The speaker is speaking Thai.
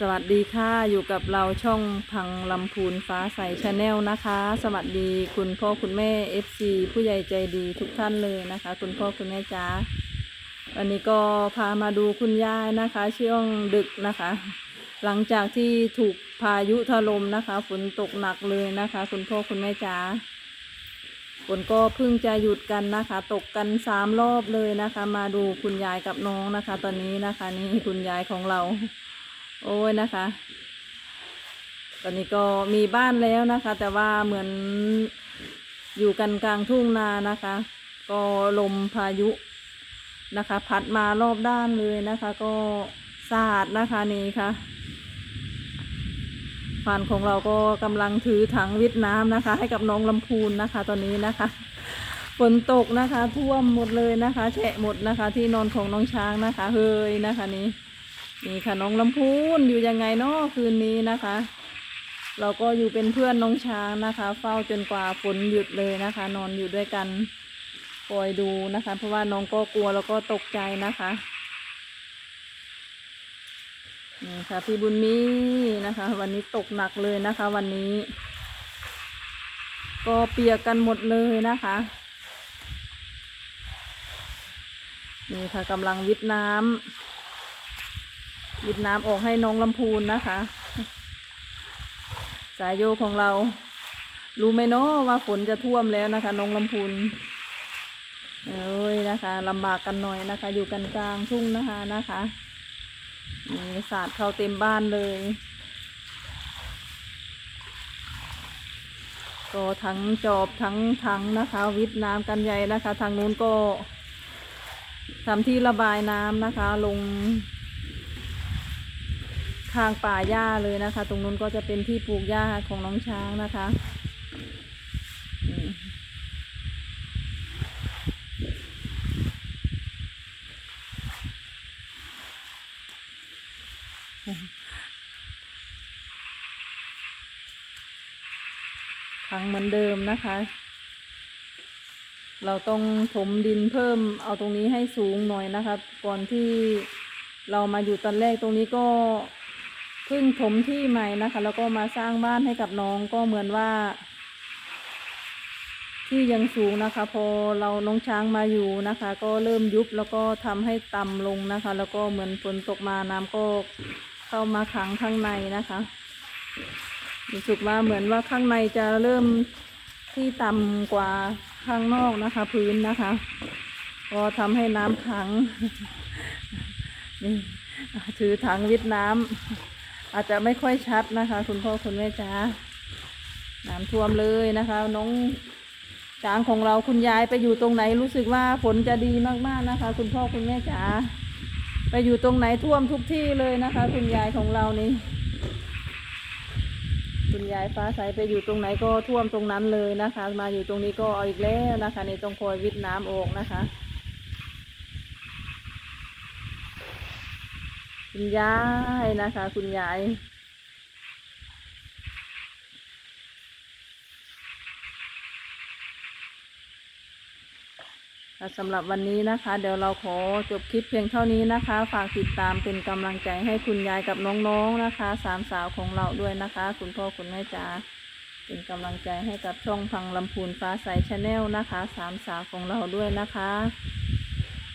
สวัสดีค่ะอยู่กับเราช่องพังลำพูนฟ้าใสชาแนลนะคะ สวัสดีคุณพ่อคุณแม่ FC ผู้ใหญ่ใจดีทุกท่านเลยนะคะ คุณพ่อคุณแม่จ้าวันนี้ก็พามาดูคุณยายนะคะ ช่วงดึกนะคะ หลังจากที่ถูกพายุถล่มนะคะฝนตกหนักเลยนะคะ คุณพ่อคุณแม่จ้าฝนก็เพิ่งจะหยุดกันนะคะ ตกกันสามรอบเลยนะคะ มาดูคุณยายกับน้องนะคะ ตอนนี้นะคะนี่คุณยายของเรา โอ้ยนะคะ ตอนนี้ก็มีบ้านแล้วนะคะ แต่ว่าเหมือนอยู่กันกลางทุ่งนานะคะ ก็ลมพายุนะคะ พัดมารอบด้านเลยนะคะ ก็สาดนะคะนี่ค่ะฟานของเราก็กำลังถือถังวิทน้ำนะคะ ให้กับน้องลำพูนนะคะ ตอนนี้นะคะฝนตกนะคะ ท่วมหมดเลยนะคะ แฉะหมดนะคะ ที่นอนของน้องช้างนะคะ เฮยนะคะนี่ นี่ค่ะน้องลำพูนอยู่ยังไงเนาะคืนนี้นะคะ เราก็อยู่เป็นเพื่อนน้องช้างนะคะ เฝ้าจนกว่าฝนหยุดเลยนะคะ นอนอยู่ด้วยกันคอยดูนะคะ เพราะว่าน้องก็กลัวแล้วก็ตกใจนะคะนี่ค่ะพี่บุญมีนะคะ วันนี้ตกหนักเลยนะคะ วันนี้ ก็เปียกกันหมดเลยนะคะนี่ค่ะกำลังวิทน้ำ หยิบน้ำออกให้น้องลำพูนนะคะ สายโยของเรา รู้ไหมเนาะว่าฝนจะท่วมแล้วนะคะ น้องลำพูนเอ้ยนะคะลำบากกันหน่อยนะคะ อยู่กันกลางทุ่งนะคะนะคะนี่สาดเข้าเต็มบ้านเลยก็ทั้งจอบทั้งถังนะคะ วิทน้ำกันใหญ่นะคะ ทางนู้นก็ทำที่ระบายน้ำนะคะ ลง ทางป่าหญ้าเลยนะคะ ตรงนู้นก็จะเป็นที่ปลูกหญ้าของน้องช้างนะคะอืมขังเหมือนเดิมนะคะ เราต้องถมดินเพิ่มเอาตรงนี้ให้สูงหน่อยนะคะ ก่อนที่เรามาอยู่ตอนแรกตรงนี้ก็ เพิ่งถมที่ใหม่นะคะ แล้วก็มาสร้างบ้านให้กับน้องก็เหมือนว่า ที่ยังสูงนะคะ พอเราน้องช้างมาอยู่นะคะ ก็เริ่มยุบแล้วก็ทำให้ต่ำลงนะคะ แล้วก็เหมือนฝนตกมาน้ำก็เข้ามาขังข้างในนะคะรู้สึกว่าเหมือนว่าข้างในจะเริ่มที่ต่ำกว่าข้างนอกนะคะ พื้นนะคะ ก็ทำให้น้ำขังนี่ถือถังวิทน้ำ อาจจะไม่ค่อยชัดนะคะ คุณพ่อคุณแม่จ๋าน้ำท่วมเลยนะคะ น้องช้างของเราคุณยายไปอยู่ตรงไหนรู้สึกว่าฝนจะดีมากๆนะคะ คุณพ่อคุณแม่จ๋าไปอยู่ตรงไหนท่วมทุกที่เลยนะคะ คุณยายของเรานี่คุณยายฟ้าใสไปอยู่ตรงไหนก็ท่วมตรงนั้นเลยนะคะ มาอยู่ตรงนี้ก็เอาอีกแล้วนะคะนี่ต้องคอยวิทน้ำออกนะคะ คุณยายนะคะ คุณยายสำหรับวันนี้นะคะ เดี๋ยวเราขอจบคลิปเพียงเท่านี้นะคะ ฝากติดตามเป็นกำลังใจให้คุณยายกับน้องๆนะคะ สามสาวของเราด้วยนะคะ คุณพ่อคุณแม่จ๋าเป็นกำลังใจให้กับช่องพังลำพูนฟ้าใสชาแนลนะคะ สามสาวของเราด้วยนะคะ